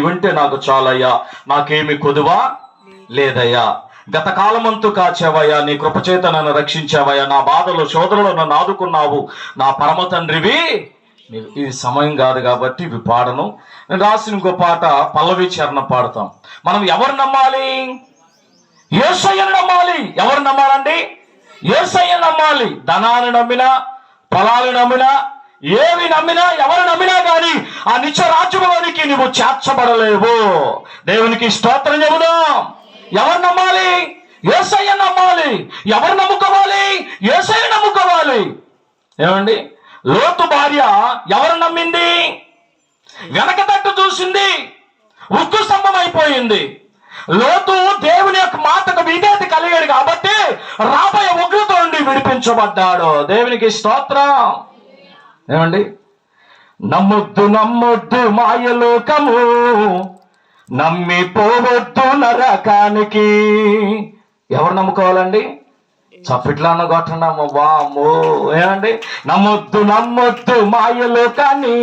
ఉంటే నాకు చాలయ్యా. నాకేమి కొదువా? లేదయ్యా. గత కాలమంతు కాచావయ్యా. నీ కృపచేత నన్ను రక్షించావయ్యా. నా బాధలు శోధనలు నన్ను ఆదుకున్నావు. నా పరమ తండ్రివి ఇది సమయం కాదు కాబట్టి ఇవి పాడను. నేను రాసిన ఇంకో పాట పల్లవి చరణ పాడతాం. మనం ఎవరు నమ్మాలి? ఏసయ్యను నమ్మాలి. ఎవరు నమ్మాలండి? ఏసయ్య నమ్మాలి. ధనాన్ని నమ్మినా పొలాలు నమ్మినా ఏవి నమ్మినా ఎవరు నమ్మినా కానీ ఆ నిత్య రాజ్యంలోనికి నువ్వు చేర్చబడలేవు. దేవునికి స్తోత్రం చెబుదాం. ఎవరు నమ్మాలి? ఏసయ్య నమ్మాలి. ఎవరు నమ్ముకోవాలి? ఏసయ్య నమ్ముకోవాలి. ఏమండి? లోతు భార్య ఎవరు నమ్మింది? వెనక తట్టు చూసింది. ఉక్కు స్తంభం అయిపోయింది లోతు దేవుని యొక్క మాటకు విధేత కలిగాడు కాబట్టి రాబోయే ఉగ్రతో నుండి విడిపించబడ్డాడు. దేవునికి స్తోత్రం. ఏమండి? నమ్మొద్దు నమ్మొద్దు మాయలోకము నమ్మి పోవద్దు నరకానికి. ఎవరు నమ్ముకోవాలండి? చప్పట్లా అన్న కొట్టండమ్మ వామ్మో ఏమండి? నమ్మొద్దు నమ్మొద్దు మాయలో కానీ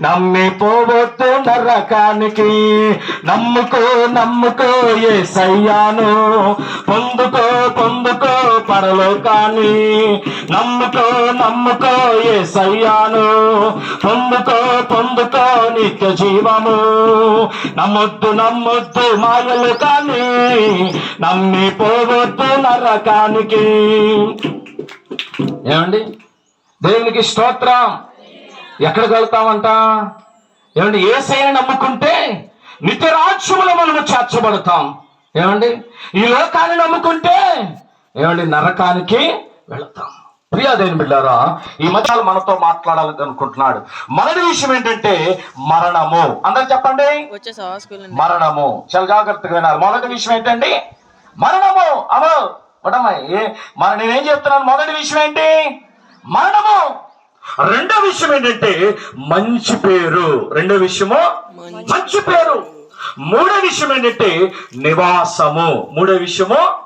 నమ్మి పోవద్దు నరకానికి. నమ్ముకో నమ్ముకో ఏ సయ్యాను పొందుకో పొందుకో పరలోకాన్ని. నమ్ముకో నమ్ముకో ఏ సయ్యాను పొందుకో పొందుకో నిత్య జీవము. నమ్మొద్దు నమ్మొద్దు మాయలు కానీ నమ్మి పోవద్దు నరకానికి. ఏమండి? దేవునికి స్తోత్రం. ఎక్కడికి వెళ్తామంట? ఏమండి ఏసైని నమ్ముకుంటే నిత్య రాజ్యములో మనము చేర్చబడతాం. ఏమండి? ఈ లోకాన్ని నమ్ముకుంటే ఏమండి నరకానికి వెళతాం. ప్రియా దేని బిడ్డారా ఈ మధ్యాలు మనతో మాట్లాడాలని అనుకుంటున్నాడు. మొదటి విషయం ఏంటంటే మరణము. అందరు చెప్పండి. మరణము. చాలా జాగ్రత్తగా వినాలి. మొదటి విషయం ఏంటండి? మరణము. అమ్మో ఒకటమ్మాయి మన నేనేం చెప్తున్నాను? మొదటి విషయం ఏంటి? మరణము. రెండో విషయం ఏంటంటే మంచి పేరు. రెండో విషయము మంచి పేరు. మూడో విషయం ఏంటంటే నివాసము. మూడో విషయము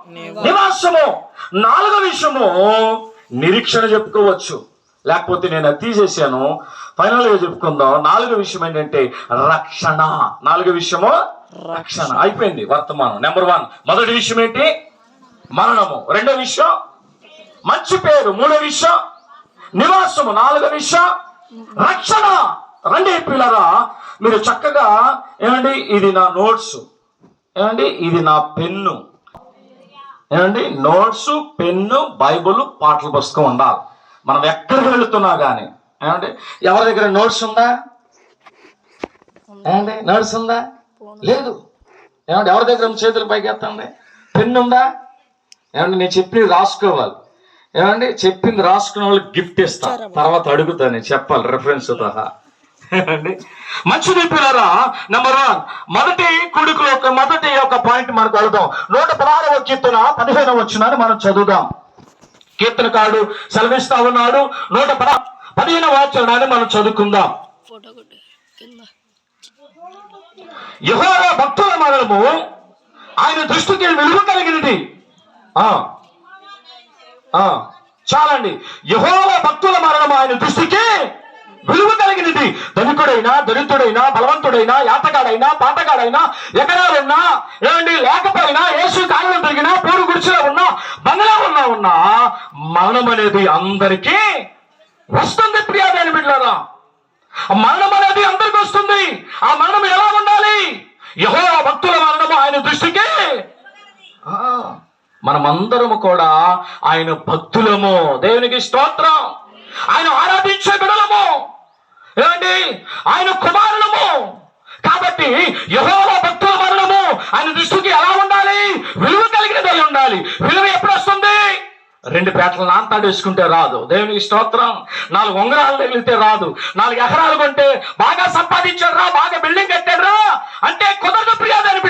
నివాసము. నాలుగో విషయము నిరీక్షణ చెప్పుకోవచ్చు. లేకపోతే నేను అది తీసేసాను. ఫైనల్గా చెప్పుకుందాం. నాలుగో విషయం ఏంటంటే రక్షణ. నాలుగో విషయము రక్షణ. అయిపోయింది వర్తమానం. నెంబర్ వన్ మొదటి విషయం ఏంటి? మరణము రెండో విషయం. మంచి పేరు మూడో విషయం. నివాసము నాలుగో విషయం. రక్షణ. రండి పిల్లరా మీరు చక్కగా ఏమండి ఇది నా నోట్స్. ఏమండి ఇది నా పెన్ను. ఏమండి నోట్స్ పెన్ను బైబుల్ పాటల పుస్తకం ఉండాలి. మనం ఎక్కడికి వెళుతున్నా కానీ ఏమండి ఎవరి దగ్గర నోట్స్ ఉందా? ఏమండి నోట్స్ ఉందా? లేదు. ఏమండి ఎవరి దగ్గర చేతులు పైకి ఎత్తండి పెన్ను ఉందా? ఏమండి నేను చెప్పింది రాసుకోవాలి. ఏమండి చెప్పింది రాసుకున్న వాళ్ళకి గిఫ్ట్ ఇస్తా. తర్వాత అడుగుతా నేను చెప్పాలి రెఫరెన్స్ సహా మంచిది పిల్లరా నెంబర్ వన్ మొదటి కుడుకులో ఒక మొదటి ఒక పాయింట్ మనకు వెళదాం నూట పదహారవ కీర్తన పదిహేను వచ్చిన మనం చదువుదాం. కీర్తనకారుడు సెలవిస్తా ఉన్నాడు. నూట పద పదిహేను వాచనాన్ని మనం చదువుకుందాం. యెహోవా భక్తుల మరణము ఆయన దృష్టికి విలువ కలిగినది. చాలండి. యహోవ భక్తుల మరణము ఆయన దృష్టికి విలువ కలిగినది. ధనికుడైనా దరిద్రుడైనా బలవంతుడైనా యాతగాడైనా పాటగాడైనా ఎకరాలున్నా ఏమండి లేకపోయినా యేసు కాలంలో పెరిగినా పూరు గుడిచిలో ఉన్నా బంగ్లా ఉన్నా ఉన్నా మరణం అనేది అందరికీ వస్తుంది ప్రియాదాని బిడ్డారా మరణం అనేది అందరికి వస్తుంది. ఆ మరణం ఎలా ఉండాలి? యహో భక్తుల మరణము ఆయన దృష్టికి ఆ, మనమందరము కూడా ఆయన భక్తులము. దేవునికి స్తోత్రం. ఆయన ఆరాధించే బిడలము. ఏమండి? ఆయన కుమారులము. కాబట్టి యహోవ భక్తుల మరణము ఆయన దృష్టికి ఎలా ఉండాలి? విలువ కలిగినదై ఉండాలి. విలువ ఎప్పుడు వస్తుంది? రెండు పేటలు నాంతాడు వేసుకుంటే రాదు. దేవునికి స్తోత్రం. నాలుగు ఉంగరాలు తగిలితే రాదు. నాలుగు ఎకరాలు కొంటే బాగా సంపాదించాడు రా బాగా బిల్డింగ్ కట్టాడు రా. అంటే కుదరదు ప్రియాదని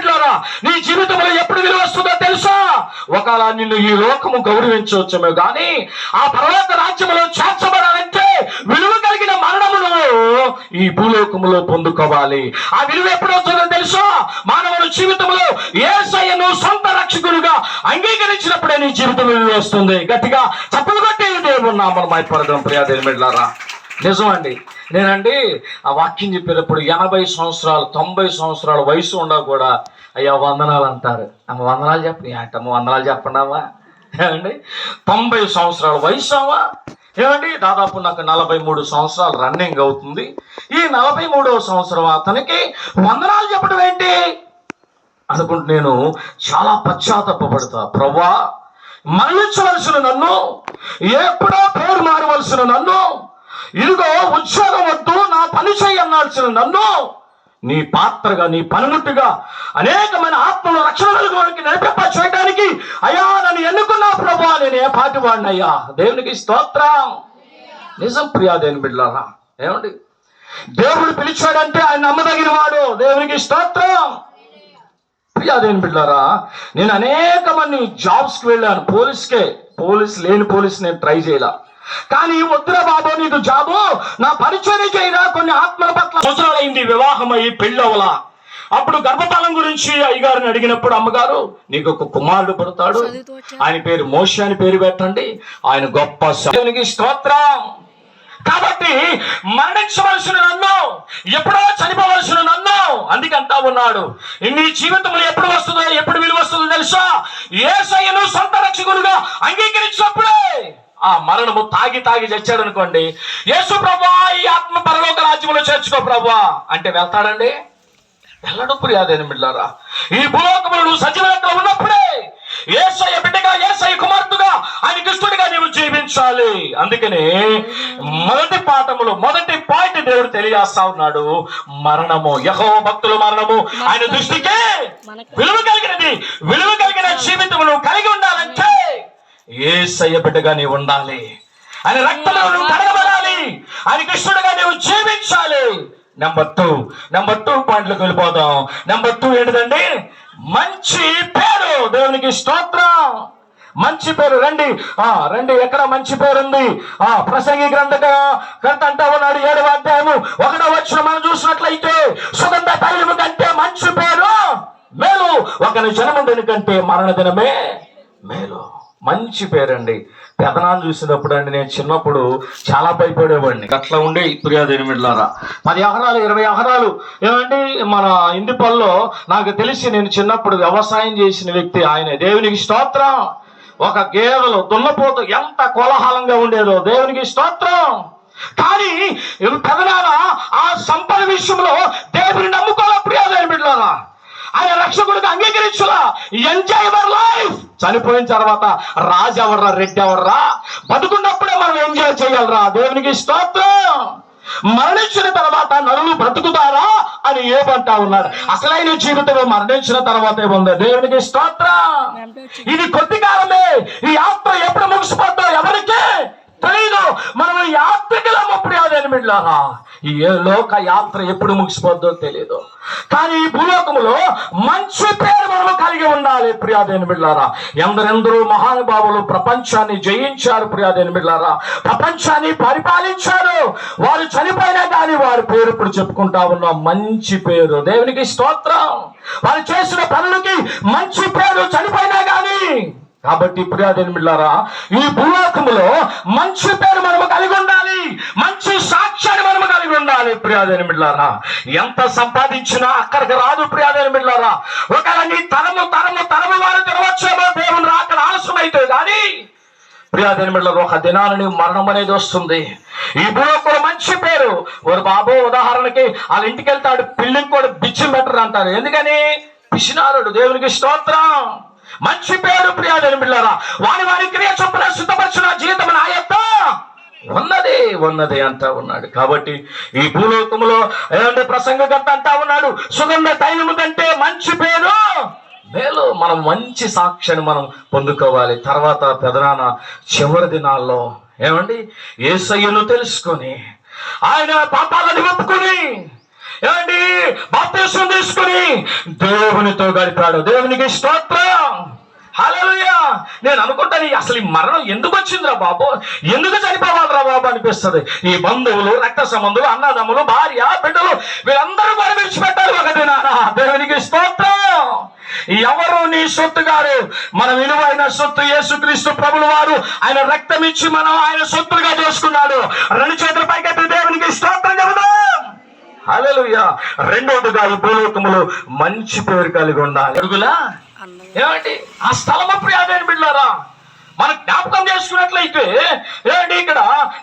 ఒకవేళ నిన్ను ఈ లోకము గౌరవించవచ్చమే కానీ ఆ పర్వత రాజ్యములో చేర్చబడాలంటే విలువ కలిగిన మరణమును ఈ భూలోకములో పొందుకోవాలి. ఆ విలువ ఎప్పుడు తెలుసో? మానవుని జీవితంలో ఏసయ్యను సొంత రక్షకుడుగా అంగీకరించినప్పుడే నీ జీవితం విలువ వస్తుంది. గట్టిగా చప్పులు కొట్టే దేవుడు నామను మైపడదాం ప్రియా దేవులారా నిజం అండి నేనండి ఆ వాక్యం చెప్పేటప్పుడు ఎనభై సంవత్సరాలు తొంభై సంవత్సరాల వయసు ఉండా కూడా అయ్యా వందనాలు అంటారు. అమ్మ వందనాలు చెప్పి అంటమ్మ వందనాలు చెప్పండావా ఏమండి? తొంభై సంవత్సరాల వయసు అమ్మా ఏమండి? దాదాపు నాకు నలభై మూడు సంవత్సరాలు రన్నింగ్ అవుతుంది. ఈ నలభై మూడవ సంవత్సరం అతనికి వందనాలు చెప్పడం ఏంటి? అనుకుంటూ నేను చాలా పశ్చాత్తపడతా ప్రభా మరణించవలసిన నన్ను ఎప్పుడో పేరు మారవలసిన నన్ను ఇదిగో ఉద్యోగం వద్దు నా పని చేయన్నాల్సిన నన్ను నీ పాత్రగా నీ పనిముట్టుగా అనేకమైన ఆత్మల రక్షణలోకి నడిపింప చేయడానికి అయ్యా నన్ను ఎన్నుకున్నా ప్రభా నేను ఏ పాటి వాడినయ్యా? దేవునికి స్తోత్రం. నిజం ప్రియా దేని బిడ్డలారా ఏమండి? దేవుడు పిలిచాడంటే ఆయన నమ్మదగిన వాడు. దేవునికి స్తోత్రం. ప్రియాదేని బిడ్డారా నేను అనేక మంది జాబ్స్కి వెళ్ళాను. పోలీస్కే. పోలీస్ లేని పోలీస్ నేను ట్రై చేయాల. కానీ వద్దురా బాబు నీకు జాబు. నా పరిచయం చేయరా కొన్ని ఆత్మల పట్ల సంవత్సరాలైంది వివాహం అయ్యి పెళ్ళవలా. అప్పుడు గర్భఫలం గురించి అయ్యగారిని అడిగినప్పుడు అమ్మగారు నీకు ఒక కుమారుడు పుడతాడు. ఆయన పేరు మోషి అని పేరు పెట్టండి. ఆయన గొప్ప స్తోత్రం. కాబట్టి మరణించవలసిన నన్ను ఎప్పుడో చనిపోవలసిన నన్ను అందుకే అంటా ఉన్నాడు. నీ జీవితంలో ఎప్పుడు వస్తుందో ఎప్పుడు విలువ వస్తుందో తెలుసా? ఏసయ్యను సొంత రక్షకుడుగా అంగీకరించినప్పుడే ఆ మరణము తాగి తాగి చచ్చాడు అనుకోండి యేసు ప్రభా ఈ ఆత్మ పరలోక రాజ్యంలో చేర్చుకో ప్రభా. అంటే వెళ్తాడండి? వెళ్ళడు ప్రియాదేని బిడ్డారా ఈ భూలోకములు నువ్వు సజీవంగా ఉన్నప్పుడే ఏసయ్య బిడ్డగా ఏసయ్య కుమార్తెగా ఆయన దుష్టుడిగా నీవు జీవించాలి. అందుకనే మొదటి పాఠములో మొదటి పాయింట్ దేవుడు తెలియజేస్తా ఉన్నాడు మరణము యహో భక్తుల మరణము ఆయన దృష్టికి విలువ కలిగినది విలువ కలిగిన జీవితం నువ్వు కలిగి ఉండాలంటే ఏసయ్య బిడ్డగా నీవు ఉండాలి. ఆయన రక్తంలో నువ్వు కడగబడాలి. ఆయన కృష్ణుడిగా నీవు జీవించాలి. నెంబర్ టూ నెంబర్ టూ పాయింట్లకు వెళ్ళిపోదాం నెంబర్ టూ ఏంటిదండి? మంచి పేరు. దేవునికి స్తోత్రం. మంచి పేరు. రండి. ఆ రండి. ఎక్కడ మంచి పేరు ఉంది ఆ ప్రసంగి గ్రంథక గ్రంథ అంటా ఉన్నాడు. ఏడవ అధ్యాయము ఒకటో వచ్చిన మనం చూసినట్లయితే సుగంధ తైలము కంటే మంచి పేరు మేలు. ఒకని జనముండని కంటే మరణ దినమే మేలు. మంచి పేరండి. పెదనాన్ని చూసినప్పుడు అండి నేను చిన్నప్పుడు చాలా భయపడేవాడిని. అట్లా ఉండే ప్రియాదేని మిడ్లారా పది ఎకరాలు ఇరవై ఎకరాలు ఏమండి మన ఇండిపల్లో నాకు తెలిసి నేను చిన్నప్పుడు వ్యవసాయం చేసిన వ్యక్తి ఆయన. దేవునికి స్తోత్రం. ఒక గేదెలు దున్నపోతూ ఎంత కోలాహలంగా ఉండేదో దేవునికి స్తోత్రం. కానీ పెదనాల ఆ సంపద విషయంలో దేవుని నమ్ముకోవాలి? ప్రియాదేని బిడ్డారా ఆయన రక్షకుడికి అంగీకరించులా ఎంజాయ్ అవర్ లైఫ్ చనిపోయిన తర్వాత రాజు ఎవర్రా రెడ్డి ఎవర్రా? బతుకున్నప్పుడే మనం ఎంజాయ్ చేయాలరా. దేవునికి స్తోత్రం. మరణించిన తర్వాత నరులు బ్రతుకుతారా అని ఏమంటా ఉన్నాడు. అసలైన జీవితం మరణించిన తర్వాత ఏముంది దేవునికి స్తోత్రం. ఇది కొద్ది కాలమే. ఈ యాత్ర ఎప్పుడు ముగిసిపోద్దో ఎవరికి తెలియదు మనం యాత్రికులము ప్రియాదేని మిడ్లారా ఈ ఏ లోక యాత్ర ఎప్పుడు ముగిసిపోద్దో తెలియదు కానీ ఈ భూలోకములో మంచి పేరు మనము కలిగి ఉండాలి ప్రియాదేని బిడ్డారా ఎందరెందరూ మహానుభావులు ప్రపంచాన్ని జయించారు ప్రియాదేని బిడ్డారా ప్రపంచాన్ని పరిపాలించారు. వారు చనిపోయినా కానీ వారి పేరు ఇప్పుడు చెప్పుకుంటా ఉన్నాం. మంచి పేరు. దేవునికి స్తోత్రం. వారు చేసిన పనులకి మంచి పేరు చనిపోయినా కానీ కాబట్టి ప్రియాదేని మిళ్ళారా ఈ భూలోకములో మంచి పేరు మనము కలిగి ఉండాలి. మంచి సాక్ష్యాన్ని మనము కలిగి ఉండాలి. ప్రియాదేని మిళ్ళారా ఎంత సంపాదించినా అక్కడికి రాదు ప్రియాదేని మిళ్ళారా ఒకవేళ నీ తరము తరము తరము వారు తినవచ్చేమో దేవుని రాకడ ఆలస్యం అయితే కానీ ప్రియాదేని బిడ్డలు ఒక దినాలని మరణం అనేది వస్తుంది. ఈ భూలోకంలో మంచి పేరు. ఒక బాబు ఉదాహరణకి వాళ్ళ ఇంటికి వెళ్తాడు పిల్లికి కూడా బిచ్చి బెటర్ అంటారు ఎందుకని? పిసినారుడు. దేవునికి స్తోత్రం. మంచి పేరు ప్రియాదేని బిడ్డారా. వారి వారి క్రియ చొప్పున సిద్ధపరిచిన జీవితం నా యొక్క. ఉన్నది ఉన్నది అంటా ఉన్నాడు. కాబట్టి ఈ భూలోకములో ఏమంటే ప్రసంగకర్త అంటా ఉన్నాడు సుగంధ తైలము కంటే మంచి పేరు మేలు. మనం మంచి సాక్ష్యాన్ని మనం పొందుకోవాలి. తర్వాత పెదనాన్న చివరి దినాల్లో ఏమండి? ఏసయ్యను తెలుసుకొని ఆయన పాపాలను ఒప్పుకొని ఏమండి? బాప్తీసం తీసుకుని దేవునితో గడిపాడు. దేవునికి స్తోత్రం. హల్లెలూయా. నేను అనుకుంటాను అసలు ఈ మరణం ఎందుకు వచ్చిందిరా బాబు? ఎందుకు చనిపోవాలిరా బాబు అనిపిస్తుంది? ఈ బంధువులు రక్త సంబంధులు అన్నదమ్ములు భార్య బిడ్డలు వీళ్ళందరూ మరి విడిచిపెట్టాలి ఒకటి నానా. దేవునికి స్తోత్రం. ఎవరు నీ సొత్తు గారు మన విలువైన సొత్తు యేసుక్రీస్తు ప్రభుల వారు. ఆయన రక్తం ఇచ్చి మనం ఆయన సొత్తులుగా చేసుకున్నాడు రెండు చేతుల పైకెత్తి దేవునికి స్తోత్రం చెబుదాం. హల్లెలూయా. రెండోదిగా ఈ భూలోకములో మంచి పేరు కలిగి ఉండాలి. అందంగా ఏమండి? ఆ స్థలము ప్రియాదేని బిడ్డారా మనం జ్ఞాపకం చేసుకున్నట్లయితే ఏంటి ఇక్కడ?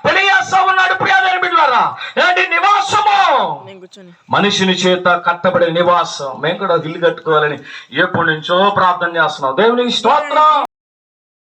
తెలియస్తా ఉన్నాడు ప్రియాదేని బిడ్డారా ఏంటి నివాసము. మనిషిని చేత కట్టబడే నివాసం. మేము కూడా ఇల్లు కట్టుకోవాలని ఎప్పటి నుంచో ప్రార్థన చేస్తున్నాం. దేవునికి స్తోత్రం.